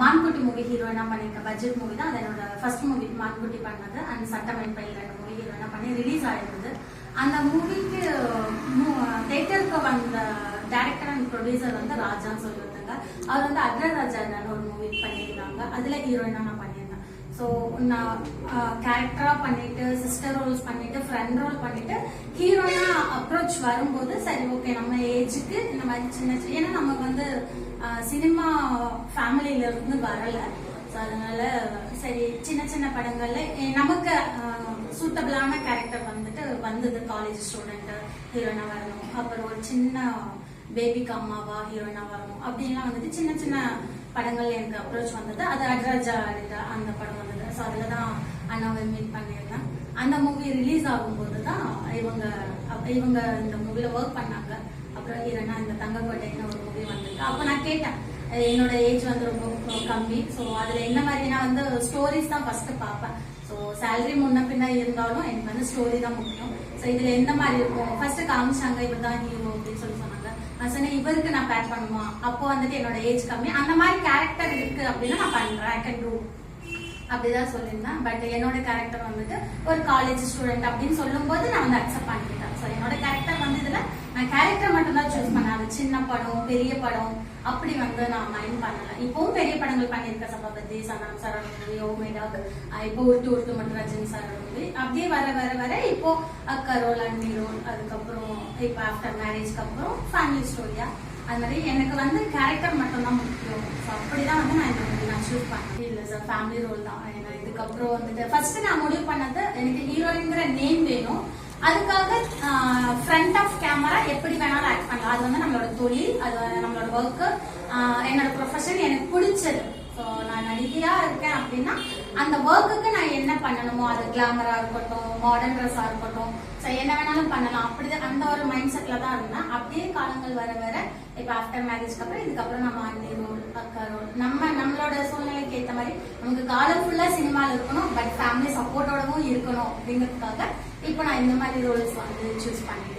மான்குட்டி movie ஹீரோயினா பண்ணியிருக்கேன் budget movie தான். அது என்னோட ஃபர்ஸ்ட் மூவி மான்குட்டி பண்ணது. அண்ட் சட்டமன் பயில் ரெண்டு மூவி ஹீரோயினா பண்ணி ரிலீஸ் ஆயிருந்தது. அந்த மூவிக்கு தேட்டருக்கு வந்த டேரக்டர் அண்ட் ப்ரொடியூசர் வந்து ராஜான்னு சொல்லியிருந்தாங்க. அவர் வந்து அக்ரராஜான்னு ஒரு மூவி பண்ணியிருந்தாங்க. அதுல ஹீரோயினா நான் ஸோ நான் கேரக்டராக பண்ணிட்டு சிஸ்டர் ரோல்ஸ் பண்ணிட்டு ஃப்ரெண்ட் ரோல் பண்ணிட்டு ஹீரோனா அப்ரோச் வரும்போது சரி ஓகே நம்ம ஏஜுக்கு இந்த மாதிரி சின்ன சின்ன ஏன்னா நமக்கு வந்து சினிமா ஃபேமிலியில இருந்து வரல. ஸோ அதனால சரி சின்ன சின்ன படங்கள்ல நமக்கு சூட்டபிளான கேரக்டர் வந்துட்டு வந்தது. காலேஜ் ஸ்டூடெண்ட் ஹீரோனா வரணும். அப்புறம் ஒரு சின்ன பேபிக்கு அம்மாவா ஹீரோயினா வரணும். அப்படின்லாம் வந்துட்டு சின்ன சின்ன படங்கள் எனக்கு அப்ரோச் வந்தது. அது அட்ராஜா எடுத்த அந்த படம் வந்து ஸோ அதில் தான் அண்ணாவை மீட் பண்ணியிருந்தேன். அந்த மூவி ரிலீஸ் ஆகும்போது தான் இவங்க இவங்க இந்த மூவியில் ஒர்க் பண்ணாங்க. அப்புறம் ஹீரோனா இந்த தங்கக்கோட்டைன்னு ஒரு மூவி வந்திருக்கு. அப்போ நான் கேட்டேன் என்னோட ஏஜ் வந்து ரொம்ப கம்மி. ஸோ அதில் என்ன மாதிரி நான் வந்து ஸ்டோரிஸ் தான் ஃபர்ஸ்ட் பார்ப்பேன். ஸோ சேலரி முன்ன பின்ன இருந்தாலும் எனக்கு வந்து ஸ்டோரி தான் முக்கியம். ஸோ இதில் எந்த மாதிரி இருக்கும்? ஃபர்ஸ்ட் காமிச்சாங்க இவர் தான் ஹீரோ அப்படின்னு சொல்லி சொன்னாங்க. நான் சொன்னேன் இவருக்கு நான் பேர் பண்ணுமா? அப்போ வந்துட்டு என்னோட ஏஜ் கம்மி. அந்த மாதிரி கேரக்டர் இருக்கு அப்படின்னா நான் பண்றேன். ஐ கேன் டூ அப்படிதான் சொல்லியிருந்தேன். பட் என்னோட கேரக்டர் வந்துட்டு ஒரு காலேஜ் ஸ்டூடெண்ட் அப்படின்னு சொல்லும்போது நான் வந்து அக்செப்ட் பண்ணிக்கிட்டேன். ஸோ என்னோட கேரக்டர் வந்து இதுல நான் கேரக்டர் மட்டும் தான் சூஸ் பண்ணேன். அது சின்ன படம் பெரிய படம் அப்படி வந்து நான் மைண்ட் பண்ணல. இப்பவும் பெரிய படங்கள் பண்ணியிருக்கேன். சபாபதி சனம் சரணி ஓமேடாக் இப்போ உருட்டு உருட்டு மட்டும் ரஜினி சார் மூவி அப்படியே வர வர வர இப்போ அக்கரோல் அண்ணி ரோல் அதுக்கப்புறம் இப்போ ஆஃப்டர் மேரேஜ்க்கு அப்புறம் ஃபேமிலி ஸ்டோரியா அது மாதிரி எனக்கு வந்து கேரக்டர் மட்டும் தான் முக்கியம் ஸோ அப்படிதான் வந்து நான் இந்த movie நான் சூஸ் பண்ணேன் இல்லை சார் ஃபேமிலி ரோல் தான். ஏன்னா இதுக்கப்புறம் வந்துட்டு ஃபர்ஸ்ட் நான் முடிவு பண்ணது எனக்கு ஹீரோயின்ங்கிற நேம் வேணும். அதுக்காக ஃப்ரண்ட் ஆஃப் கேமரா எப்படி வேணாலும் ஆக்ட் பண்ணலாம். அது வந்து நம்மளோட தொழில் அது நம்மளோட ஒர்க்கு என்னோட ப்ரொஃபஷன் எனக்கு பிடிச்சது. ஸோ நான் நடிகையா இருக்கேன் அப்படின்னா அந்த ஒர்க்குக்கு நான் என்ன பண்ணணுமோ அது கிளாமரா இருக்கட்டும் மாடர்ன் ட்ரெஸ்ஸா இருக்கட்டும் ஸோ என்ன வேணாலும் பண்ணலாம். அப்படிதான் அந்த ஒரு மைண்ட் செட்ல தான் இருந்தேன். அப்படியே காலங்கள் வர வர இப்போ ஆஃப்டர் மேரேஜ்க்கு அப்புறம் இதுக்கப்புறம் நம்ம அண்ணி ரோல் அக்கா ரோல் நம்ம நம்மளோட சூழ்நிலைக்கு ஏற்ற மாதிரி நமக்கு காலம் ஃபுல்லா சினிமாவில் இருக்கணும் பட் ஃபேமிலி சப்போர்ட்டோடவும் இருக்கணும் அப்படிங்கிறதுக்காக இப்போ நான் இந்த மாதிரி ரோல்ஸ் வந்து சூஸ் பண்ணிட்டேன்.